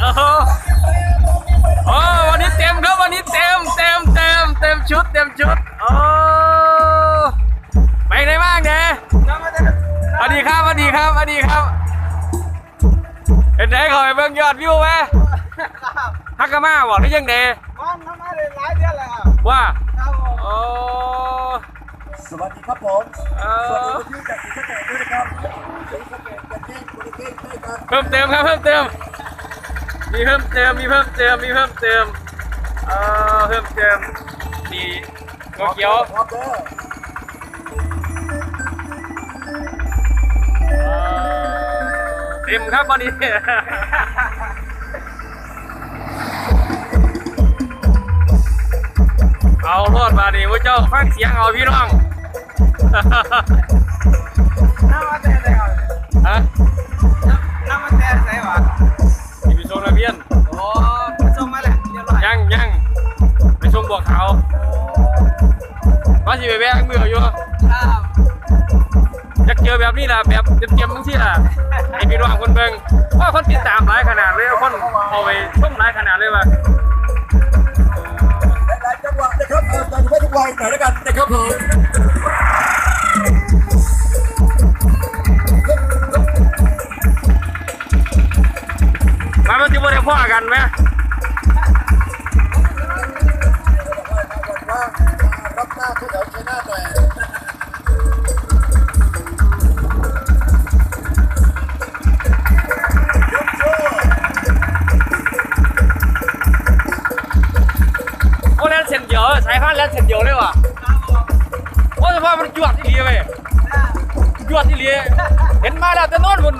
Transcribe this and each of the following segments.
โอ้โหโอ้วันนี้เต็มครับวันนี้เต็มเต็มเต็มเต็มชุดเต็มชุดโอ้ไปไหนบ้างเนี่ยสวัสดีครับสวัสดีครับสวัสดีครับเห็นไหนขอไปเบิ่งยอดวิวไหมฮักกะมาบอกหรือยังเดมองทำไมได้หลายเดือนแล้วครับว่าครับผมโอ้ สวัสดีครับผมเอสวัสอดีที่จากศรีสะเกษด้วยนะครับศรีสะเกษประเทศประเทศด้วยกันเพิ่มเติมครับเพิ่มเติมมีเพิ่มเติมมีเพิ่มเติมมีเพิ่มเติมเออเพิ่มเติมมีหัวเขียวพร้อมเด้อเออเต็มครับวันนี้เอารอดมาดิว่าเจ้าฟังเสียงเอาพี่น้อง น้ำมาแต่ไหนครับฮะน้ำมาแต่ไหนวะมีไปส่งระเบียนโอ้ส่งมาแล้วเรียบร้อยยังยังไปส่งบัวขาวว่าสิไปแวะมืออยู่ครับอยากเจอแบบนี้ล่ะแบบเต็มๆทั้งที่ล่ะไอพี่น้องคนเบิ่งว่าคนติดตามหลายขนาดเลยเอาคนเอาไปชมหลายขนาดเลยว่ะหลายจังหวะนะครับเออตอนนี้ทุกวัยหน่อยแล้วกันนะครับผม บ่ได้พ่อกันไหมว่ารับหน้าผู้เดี๋ยวใช้หน้าหน่อยโอ้เล่นเส้นเดียวสายพันเล่นเส้นเดียวเลยว่ะครับผมโอ้เฉพาะมันจวดที่เลียเว้ยจวดที่เลียเห็นมาแล้วแต่นอนบน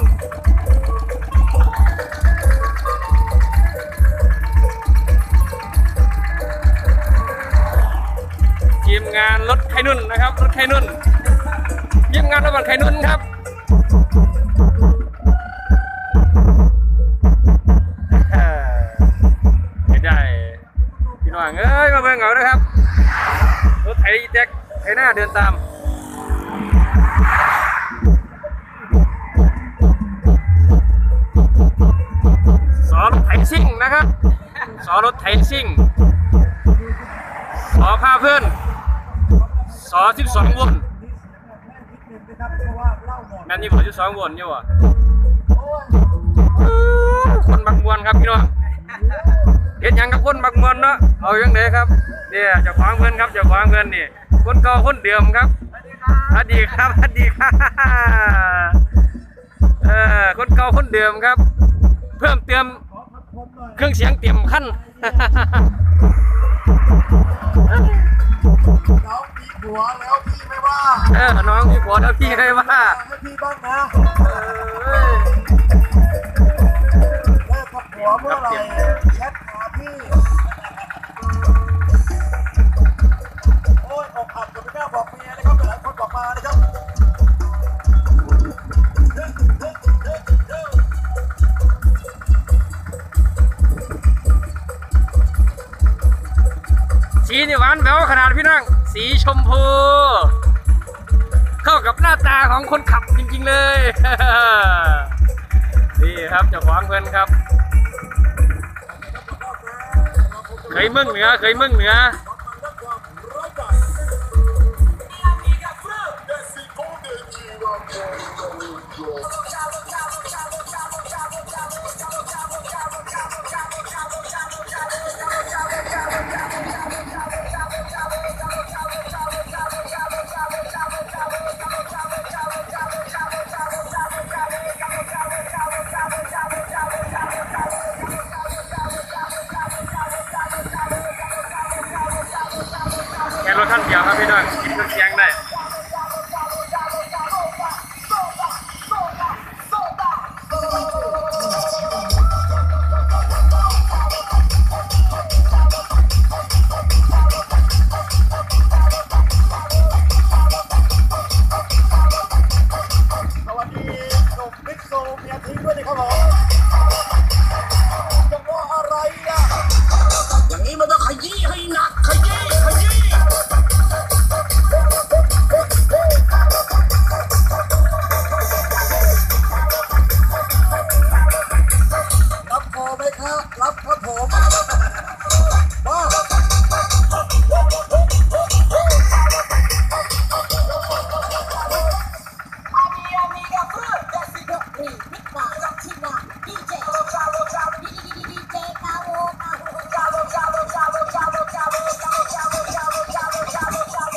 งานรถไข่นุ่นนะครับ รถไข่นุ่นทีมงานรถบัสไข่นุ่นครับไม่ได้พี่น้องเอ้ยมาเบิ่งเอานะครับ รถไถแจ็คไถหน้าเดินตามสอรถไถซิ่งนะครับสอรถไถซิ่งสอพาเพื่อน สอสิบสองวนนะครับเพราะว่าเล่าหมดแม่นยี่สอสิบสองวนอยู่อะคนบักมวนครับพี่น้องเห็นหยังกับคนบักมวนเนาะเอาอย่างไหนครับเนี่ยเจ้าของเพื่อนครับเจ้าของเพื่อนนี่คนเก่าคนเดิมครับสวัสดีครับสวัสดีครับเออคนเก่าคนเดิมครับ เพิ่มเติมเครื่องเสียงเต็มขั้น น้องมีผัวแล้วพี่ไม่ว่าเออน้องมีผัวแล้วพี่ให้ว่าให้พี่บ้างนะเอ้ยเลิกกับผัวเมื่อไหร่แชทหาพี่โอ้ยอกหักกับไม่กล้าบอกเมียนะครับหลายคนบอกมานะครับสีนี่หวานแหววขนาดพี่น้อง สีชมพู เข้ากับหน้าตาของคนขับจริงๆเลย นี่ครับเจ้าของเพื่อนครับ เคยมึ่งเหนือเคยมึ่งเหนือ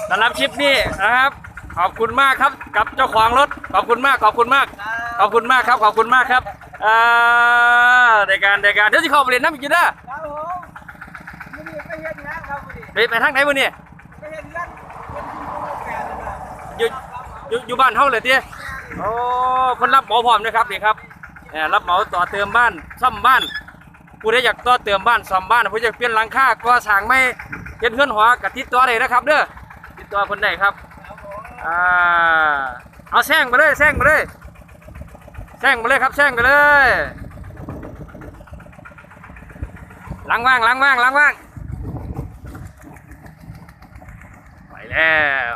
คลิปนี้นะครับ ขอบคุณมากครับ กับเจ้าของรถ ขอบคุณมาก ขอบคุณมาก ขอบคุณมากครับ ขอบคุณมากครับอ่าในการในการเดี๋ยวสิเข้าไปเรียนน้ำอีกทีนะครับผมมื้อนี้ไปเฮ็ดงานครับมื้อนี้ไปไปทางไหนมื้อนี่ไปเฮ็ดงานเป็นที่ผู้แก่นั่นน่ะอยู่อยู่อยู่บ้านเฮาเลยติโอ้คนรับเหมาพร้อมนะครับนี่ครับเอ่อรับเหมาต่อเติมบ้านซ่อมบ้าน ผู้ใดอยากต่อเติมบ้านซ่อมบ้านผู้อยากเปลี่ยนหลังคาก่อสร้างไม่เฮ็ดเฮือนหอกับติดต่อได้นะครับเด้อติ ดต่อคนได้ครับอ่าเอาแซงไปเลยแซงไปเลยแซงไปเลยครับแซงไปเลยล้างว่างล้างว่างล้างว่างไปแล้ว